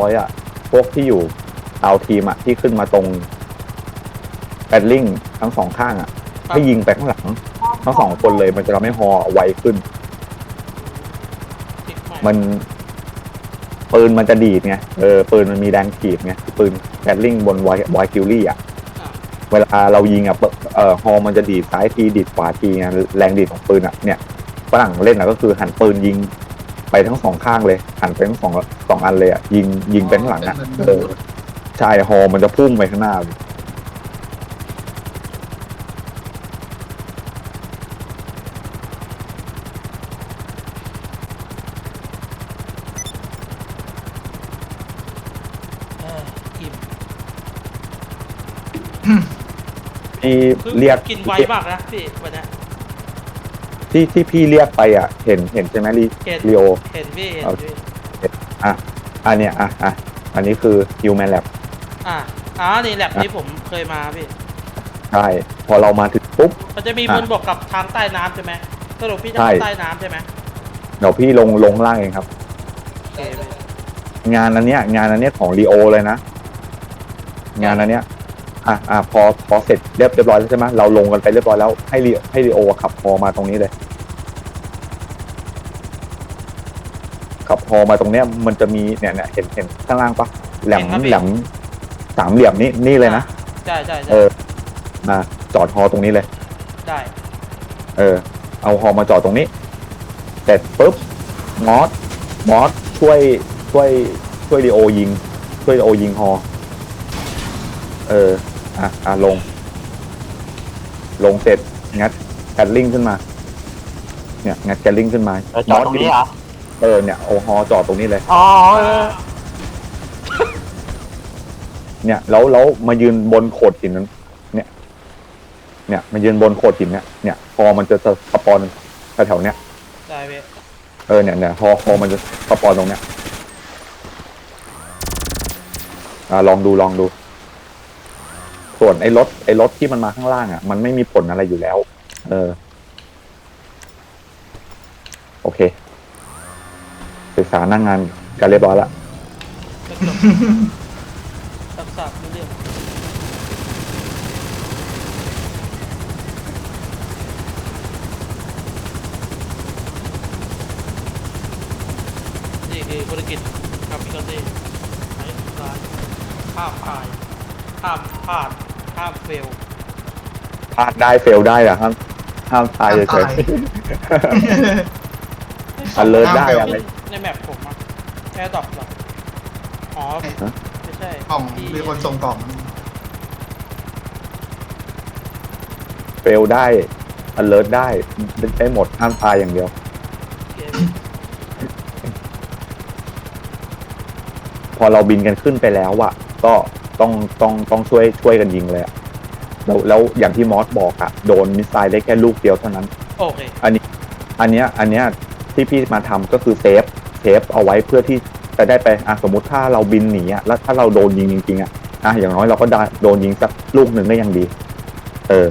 ร้อยอะพวกที่อยู่เอาทีมอะที่ขึ้นมาตรงแบดลิงทั้งสองข้างอะให้ยิงไปข้างหลัง ทั้งสองคนเลยมันจะทำให้ฮอไวขึ้นติ๊กใหม่มันปืนมันจะดีดไงเออปืนมันมีแรงขีดไงปืนแบดลิงบนไวไวคิวลี่อะอะเวลาเรายิงอะเปิดเอ่อฮอมันจะดีดซ้ายทีดีดขวาทีไงแรงดีดของปืนอะเนี่ยฝรั่งเล่นอะก็คือหันปืนยิง ไปทั้งสองข้างเลยหันไปทั้งสองสองอันเลยอะยิงยิงไปข้างหลังอะเออใช่ฮอมันจะพุ่งไปข้างหน้าเลยเอออิ่มที่คือเรียก กินไวมากนะพี่วันเนี้ย ที่ที่พี่เรียกไปอะเห็นเห็นใช่ไหมลีเห็น ลีโอ เห็นพี่เห็นเอา พี่อันเนี้ยอะอะอันนี้คือ Human Lab อะอ๋อนี่แลบนี้ผมเคยมาพี่ ใช่พอเรามาถึงปุ๊บ มันจะมีอะบนบกกับทางใต้น้ำใช่ไหมสรุปพี่จะใช่เข้าใต้น้ำใช่ไหมเดี๋ยวพี่ลงลงล่างเองครับ โอเคพี่งานอันเนี้ย งานอันเนี้ยของลีโอเลยนะ งานอันเนี้ยอะอะพอพอเสร็จเรียบเรียบร้อยแล้วใช่ไหมเราลงกันไปเรียบร้อยแล้วให้ลีให้ลีโอขับพอมาตรงนี้เลย ขับพอมาตรงเนี้ยมันจะมีเนี่ยเนี่ยเห็นเห็นข้างล่างปะแหลมแหลมสามเหลี่ยมนี่นี่เลยนะใช่ใช่ใช่เออมาจอดฮอตรงนี้เลย ได้เออ เอาฮอมาจอดตรงนี้เสร็จปุ๊บมอสมอสช่วยช่วยช่วยดีโอยิง ช่วยดีโอยิงฮอเอออะอะลง ลงเสร็จงัดแกลลิงขึ้นมา เนี่ยงัดแกลลิงขึ้นมาเออจอดตรงนี้เหรอ เออเนี่ยเอาฮอจอดตรงนี้เลย อ๋อเออเนี่ยแล้วแล้วมายืนบนโขดหินนั้น เนี่ย เนี่ยมายืนบนโขดหินเนี่ยเนี่ยฮอมันจะสปอนแถวๆเนี้ยได้พี่เออเนี่ยเนี่ยพอพอมันจะสปอนตรงเนี้ยอ่าลองดูลองดู ส่วนไอ้รถไอ้รถที่มันมาข้างล่างอะ มันไม่มีผลอะไรอยู่แล้ว เออโอเคศึก ษาหนั่งงานกันเรียบร้อยละก็จบรับทราบรู้เรื่องนี่คือธุรกิจกับพิกเซ่ใช้ร้านห้ามพายห้ามพลาดห้ามเฟล พลาดได้เฟลได้อะห้ามห้ามตายเฉยอันเลิศได้อะไร ในแมปผมอะแอร์ดรอปหรออ๋อฮะไม่ใช่กล่องที่มีคนส่งกล่องๆเฟลได้อันเลิศได้ได้หมดห้ามตายอย่างเดียว เกมพอเราบินกันขึ้นไปแล้วอะก็ต้องต้องต้องช่วยช่วยกันยิงเลยอะแล้วแล้วอย่างที่มอสบอกอะโดนมิสไซล์ได้แค่ลูกเดียวเท่านั้น โอเคอันนี้อันเนี้ยอันเนี้ยที่พี่มาทำก็คือเซฟ เซฟเอาไว้เพื่อที่จะได้ไปอะสมมติถ้าเราบินหนีอะแล้วถ้าเราโดนยิงจริงๆอะอะอย่างน้อยเราก็ได้โดนยิงสักลูกหนึ่งได้ยังดี เออ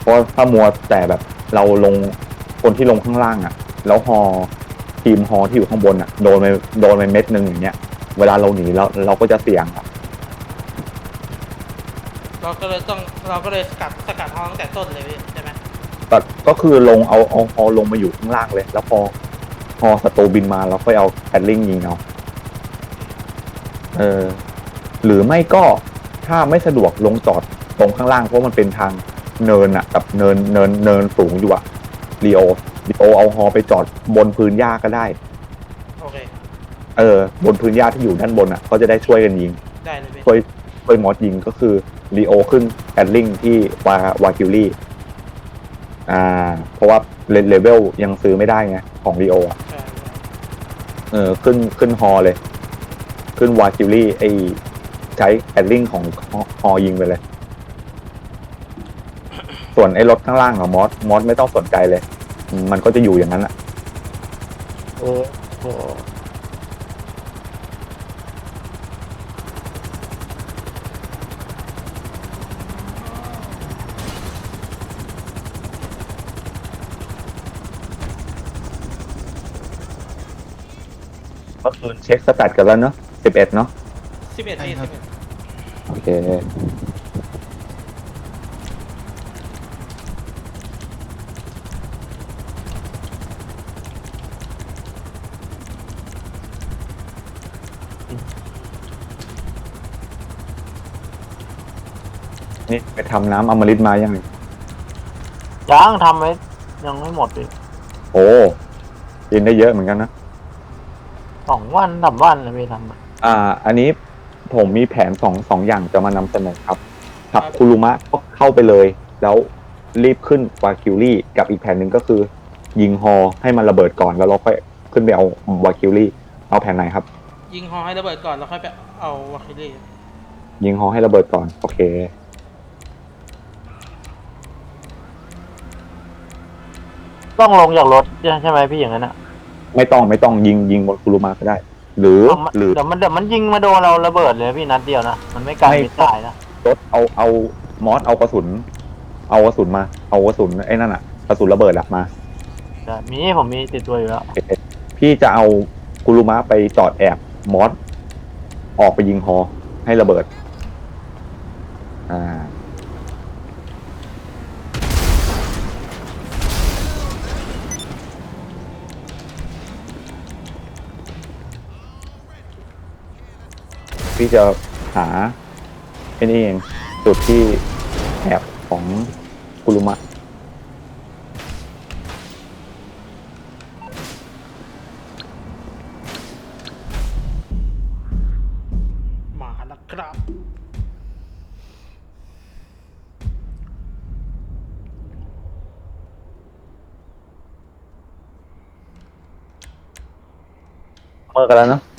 เพราะถ้ามัวแต่แบบเราลงคนที่ลงข้างล่างอะ แล้วฮอทีมฮอที่อยู่ข้างบนอะโดนไปโดนไปเม็ดหนึ่งอย่างเงี้ย เวลาเราหนีเราเราก็จะเสี่ยงอะเราก็เลยต้องเราก็เลยสกัดสกัดห้องตั้งแต่ต้นเลยพี่ใช่ไหมก็ก็คือลงเอาเอาฮอลงมาอยู่ข้างล่างเลย แล้วพอ พอศัตรูบินมาเราค่อยเอาแอดลิงยิงเอาเออหรือไม่ก็ถ้าไม่สะดวกลงจอดตรงข้างล่างเพราะมันเป็นทางเนินอะกับเนินเนินเนินสูงอยู่อะลีโอลีโอเอาฮอไปจอดบนพื้นหญ้าก็ได้ โอเค เออบนพื้นหญ้าที่อยู่ด้านบนอะเขาจะได้ช่วยกันยิงได้เลยพี่ช่วยช่วยมอสยิงก็คือลีโอขึ้นแอดลิงที่วาวาคิวลี่ อ่า เพราะว่าเลเลเวลยังซื้อไม่ได้ไงของลีโออะใช่ใช่เออขึ้นขึ้นฮอเลย ขึ้นวาคิวลี่ไอใช้แอดลิงของฮอยิงไปเลย ส่วนไอ้รถข้างล่างของมอสมอสไม่ต้องสนใจเลย มันก็จะอยู่อย่างนั้นอะเออเมื่อคืนเช็คสแตทกันแล้วเนอะสิบเอ็ดเนาะสิบเอ็ดพี่สิบเอ็ดโอเคนี่ไปทำน้ำอมฤตมายังไงยังทำไว้ยังไม่หมดเลยโอ้กินได้เยอะเหมือนกันนะ สองวันสามวันนะพี่ทำอะอ่า อันนี้ผมมีแผนสองสองอย่างจะมานำเสนอครับขับคุรุมะก็เข้าไปเลย แล้วรีบขึ้นวาคิวรี่กับอีกแผนหนึ่งก็คือ ยิงฮอให้มันระเบิดก่อนแล้วเราค่อยขึ้นไปเอาวาคิวรี่เอาแผนไหนครับ ยิงฮอให้ระเบิดก่อนแล้วค่อยไปเอาวาคิลี่ยิงฮอให้ระเบิดก่อน โอเค ต้องลงจากรถใช่ไหมพี่อย่างนั้นอะ ไม่ต้องไม่ต้องยิงยิงบนคุรุมะก็ได้ หรือเอามาหรือเดี๋ยวมันเดี๋ยวมันยิงมาโดนเราระเบิดเลยพี่นัดเดียวนะ มันไม่กันไม่ไม่ตายนะ รถเอาเอามอสเอากระสุน เอากระสุนมา เอากระสุนไอ้นั่นอะกระสุนระเบิดอะมาแต่มีผมมีติดตัวอยู่แล้ว พี่จะเอากุลุมะไปจอดแอบมอสออกไปยิงฮอให้ระเบิด อ่า พี่จะหาไอ้นี่เองจุดที่แอบของกุลุมะมาแล้วครับ เมื่อกันแล้วเนอะ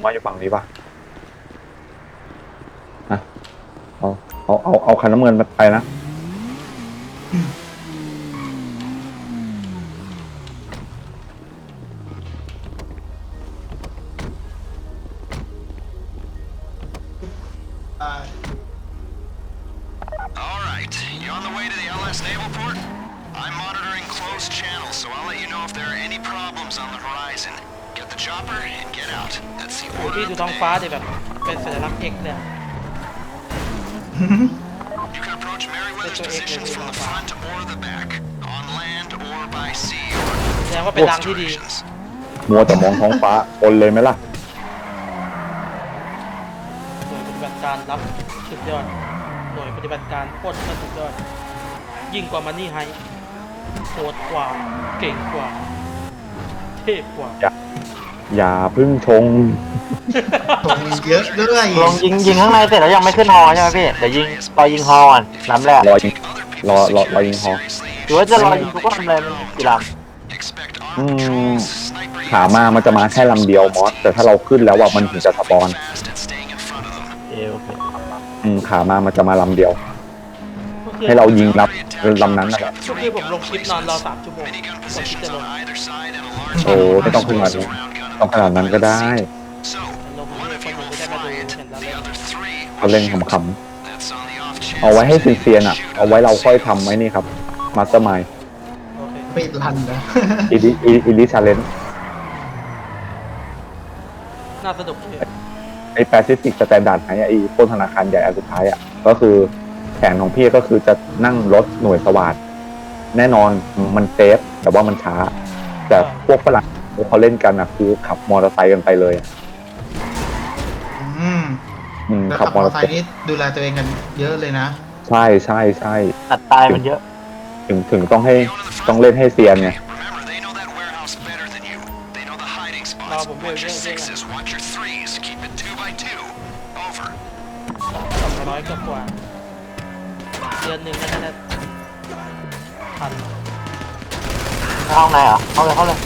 กุลุมะอยู่ฝั่งนี้ปะอะเอาเอาเอาเอาคันน้ำเงินไปนะ You can approach Merryweather's That's what positions it from the is. front or the back, on land or by sea or แสดงว่าเป็นรังที่ดี directions. มัวแต่มองท้องฟ้าคนเลยไหมล่ะ หน่วยปฏิบัติการรับสุดยอด หน่วยปฏิบัติการโคตรสุดยอด ยิ่งกว่ามันนี่ไฮโหดกว่า เก่งกว่า เทพกว่า อย่า พึ่งชง ตรงเยอะด้วยลงยิงยิงข้างในเสร็จแล้วยังไม่ขึ้นฮอใช่ไหมพี่เดี๋ยวยิงรอยิงฮอก่อนลำแรกรอยิงรอรอรอยิงฮอหรือว่าจะรอยิงทุกลำเลยมันกี่ล Expect อื armed ม patrols, sniper ขามามันจะมาแค่ลำเดียวมอสแต่ถ้าเราขึ้นแล้วว่ามันถึงจะสปอน fast and staying in front of them. ำเอโอเคอืมขามามันจะมาลำเดียวก็คือให้เรายิงรับลำนั้นนะก็คือผมลงคลิปนอนรอสามชั่วโมง Minigun ก่อนที่ positions จะลง on either side and a large โอ้ไม่ต้องขึ้นมา explosive นี้ round gun in ต้องขนาดนั้นก็ได้ So, ลง one ให้ of คน you อื่น will จะได้มา fly ดู it, เห็นแล้ว the เล่น other three เขา will เล่น shoot. ขำ That's on the off chance ๆเอาไว้ให้ that เซียนๆอะ เอาไว้เราค่อยทำไว้นี่ครับมาสเตอร์มายโอเคปิดรันนะอิลิอิลิชาเลนน่าสนุกเลยไอ้แปซิฟิกสแตนดาร์ดไอ้ไอ้ปล้นธนาคารใหญ่อันสุดท้ายอะก็คือแผนของพี่ก็คือจะนั่งรถหน่วยสวัสดแน่นอนมันเซฟแต่ว่ามันช้า แต่พวกฝรั่ง เขาเล่นกันอะคือขับมอเตอร์ไซค์กันไปเลยอะอืมอืมแล้วขัขับบมมออเตเตออร์ร์ไซค์ไซค์นี่ดูแลตัวเองกันเยอะเลยนะ ใช่ใช่ใช่ตัดตายมันเยอะ ถึงถึงต้องให้ต้องเล่นให้เซียนไง Remember, they know that warehouse better than you. They know the hiding spots. No, but we're- Watch your we're- we're- sixes, watch your threes. Keep it two by two. Over. กลับมาร้อยกว่ากว่าเดือนหนึ่งน่าจะพันห้องไหนเหรอเข้าเลยเข้าเลย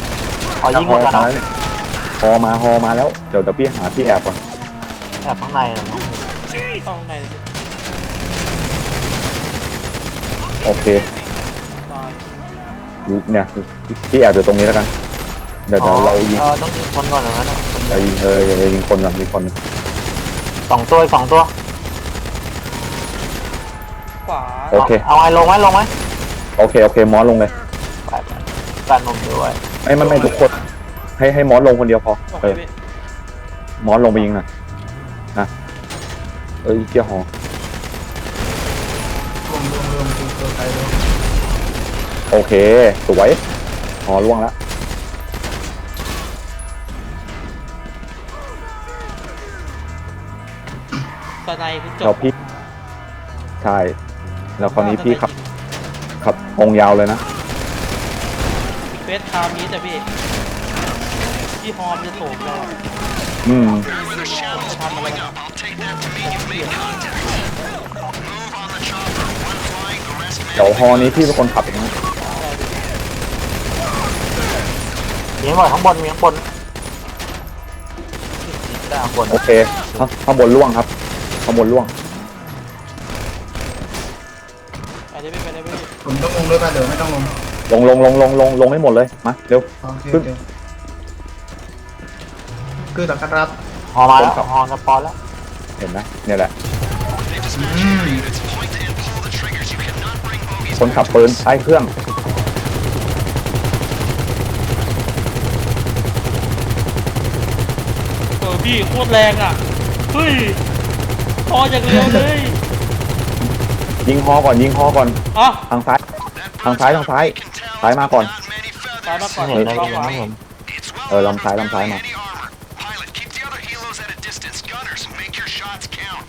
ขอยิงหมดก่อนมานะแล้วฮอมาฮอมาแล้ว เดี๋ยวเดี๋ยวพี่หาที่แอบก่อนแอบข้างในเหรอต้องในโอเคตายเนี่ยพี่แอบอยู่ตรงนี้แล้วกันเดี๋ยวเดี๋ยวเรายิงเออต้องยิงคนก่อนอย่างนั้นอะเรายิงเออเดี๋ยวยิงคนก่อนยิงคนสองตัวอีกสองตัวขวาโอเคเอาไงลงไหมลงไหมโอเคโอเคมอสลงเลยไปไปกันนมด้วย ไม่ไม่ไม่ทุกคนให้ให้มอสลงคนเดียวพอโอเอเคอพี่มอสลงไปยิงหน่อยนะเอ้ยเจ้าหอรวมรวมรวมคือตัวไกลรวมโอเค สวยหอล่วงแล้วตอนในคือจเราบพี่ใช่แล้วคราวนี้พี่ขับขับองยาวเลยนะ เฟสทามนี้แต่พี่ที่ฮอมจะโถมเราอืม Where the shadow's blowing up, I'll take that to mean you've made contact. Move on the chopper. One flying, the rest เดี๋ยวฮอนี้พี่เป็นคนขับเองนะมีข้างบนข้างบนมีข้างบนได้ข้างบนโอเคข้างข้างบนล่วงครับข้างบนล่วง ไปได้ไม่ไปได้ไม่ผมต้องลงด้วยป่ะเดี๋ยวไม่ต้องลง ลงลงลงลงลงลงให้หมดเลยมาเร็ว โอเคขึ้โอนเคคือตักรับหอมาแล้วผมขับหอจะปอนแล้วเห็นไหมเนี่ยแหละ อืม point and pull the triggers. You cannot bring bogeys คนขับปืนใช้เครื่องเออพี่โคตรแรงอะเฮ้ยพออย่างเร็วเลยยิงฮอก่อนยิงฮอก่อนอะทางซ้าย ทางซ้ายทางซ้าย ซ้ายมาก่อนตายมาก่อนไม่เห็นได้เข้ายิงขวานะผม It's well เออลำซ้ายลำซ้ายมา any armor. Pilot, keep the other helos at a distance. Gunners, make your shots count.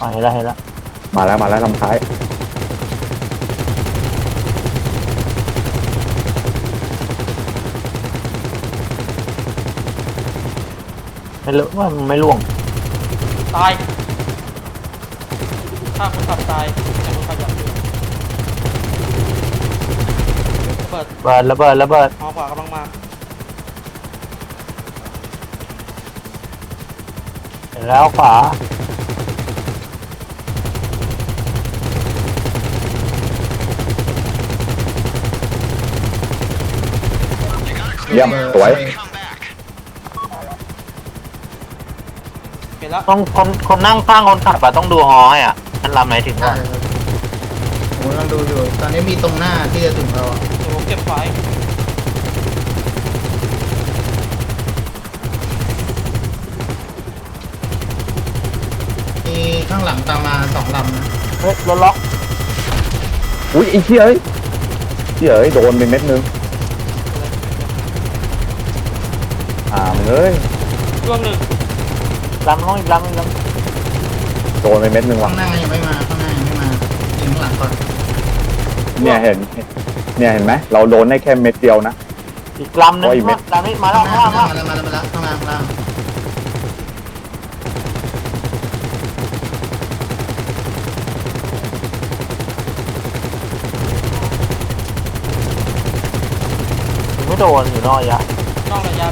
อ๋อเห็นแล้วเห็นแล้วมาแล้วมาแล้วลำซ้าย ไม่รู้ว่ามันไม่ล่วงตายถ้าคนขับตายแต่คนขับอยากอยู่เปิ ดเบิดระเบิดระเบิดฮอขวากำลังมาเห็นแล้วขวาเยี่ยมสวย Come back. เห็นแล้ว ต้องคนคนนั่งข้างคนขับอะต้องดูฮอให้อะนั่นลำไหนถึงได้ว่าครับ ผมกำลังดูอยู่ ตอนนี้มีตรงหน้าที่จะถึงเราอะเดี๋ยวผมเก็บไฟล์มีข้างหลังตามมาสองลำนะเฮ้ยรถล็อกอุ้ยไอ้เหี้ยเอ้ยเหี้ยเอ้ยโดนไปเม็ดนึงอ่ามึงเอ้ยช่วงหนึ่งลำน้องอีกลำอีกลโดนไปเม็ดนึงข้าว่ะงหน้ายังไม่มาข้างหน้ายังไม่มายิงข้างหลังก่อน เนี่ยเห็น เนี่ยเห็นไหมเราโดนได้แค่เม็ดเดียวนะำอีกลำหนึงโอ้ยเม็ด ลำนี้มาแล้ข้าวงหข้างน้าล่างมาแล้วมาแล้วมาแล้วข้างล่างข้างล่างไม่โดนอยู่นอกยะนอกระยะ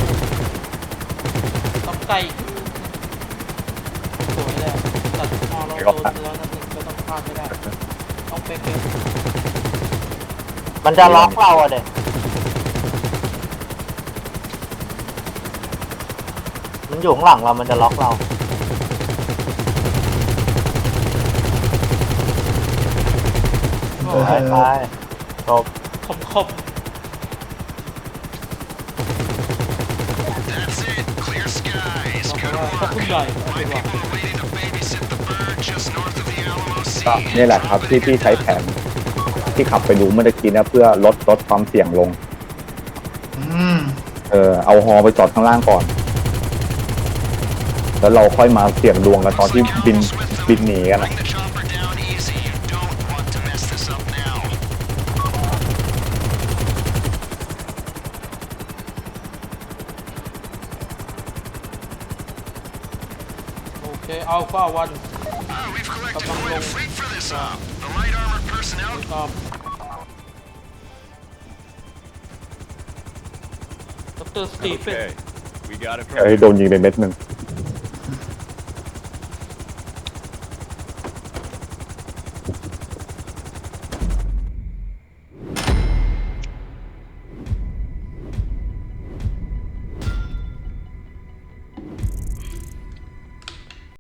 ต้องไกลสวยเลยตัดฮอเราโดนแล้วนั่นเองก็ต้องพลาดไม่ได้ ต้องเป๊ะๆมันจะล็อกเราอะเด็กมันอยู่ข้างหลังเรา มันจะล็อกเราเออ ไปไปจบคมคม That's it. Clear skies. เพ Good ราะว่าถ้า work. คุณใหญ่ My people are waiting to ก็ Sea. นี่แหละครับที่พี่ใช้แผนที่ขับไปดูเมื่อตะกี้นะเพื่อลดลดความเสี่ยงลง อืมเออเอาฮอไปจอดข้างล่างก่อน แล้วเราค่อยมาเสี่ยงดวงกันตอนที่บินบินหนีกันนะ Bring the chopper down easy. You don't want to mess this up now. โอเคอัลฟาวัน Ah, we've collected Come on, quite a go. fleet for this op. The light armored personnel ตามดรสตีเฟน Okay, we got it from เอ้ยโดนยิงไปเม็ดหนึ่ง